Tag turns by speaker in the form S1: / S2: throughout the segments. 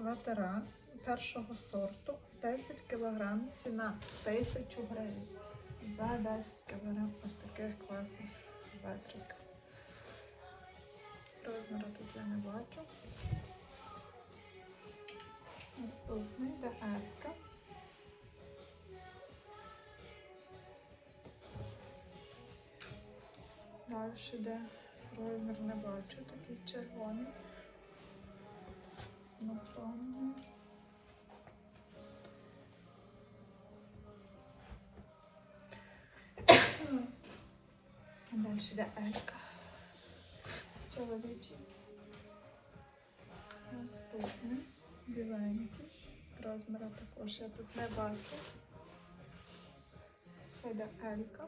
S1: сватера першого сорту 10 кг, ціна 1000 гривень. За 10 кг ось таких класних светриків. Розміру тут я не бачу. Наступний ДС. Далі йде розмір не бачу, такий червоний. Напевно. Далі йде Елька. Чоловічий. Наступний. Біленький. Розміра також я тут не бачу. Це Елька.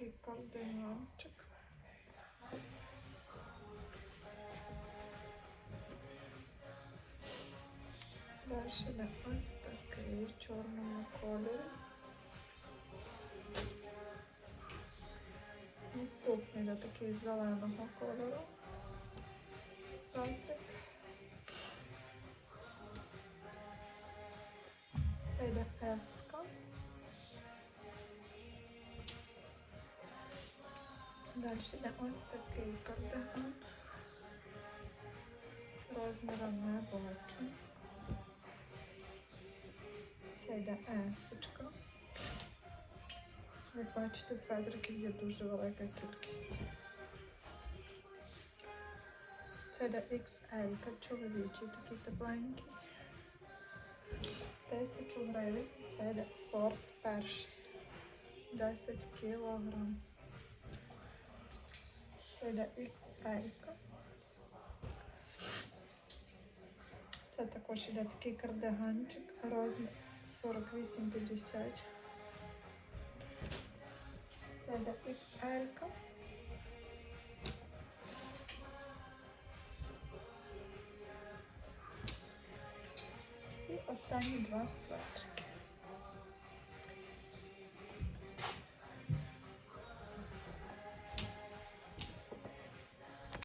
S1: Такий кардиганчик. Далі йде ось такий в чорному кольорі. Наступний йде такий зеленого кольору. Сальтик. Це йде еска. Далі йде ось такий кардиган. Розміру не бачу. Це йде есочка. Як бачите, сведриків є дуже велика кількість. Це йде XL, чоловічий такий тепленький. 1000 гривень. Це йде сорт перший. 10 кілограм. Йде XL. Це також йде такий кардиганчик, розмір 48-50. Це йде XL. І останні два светри.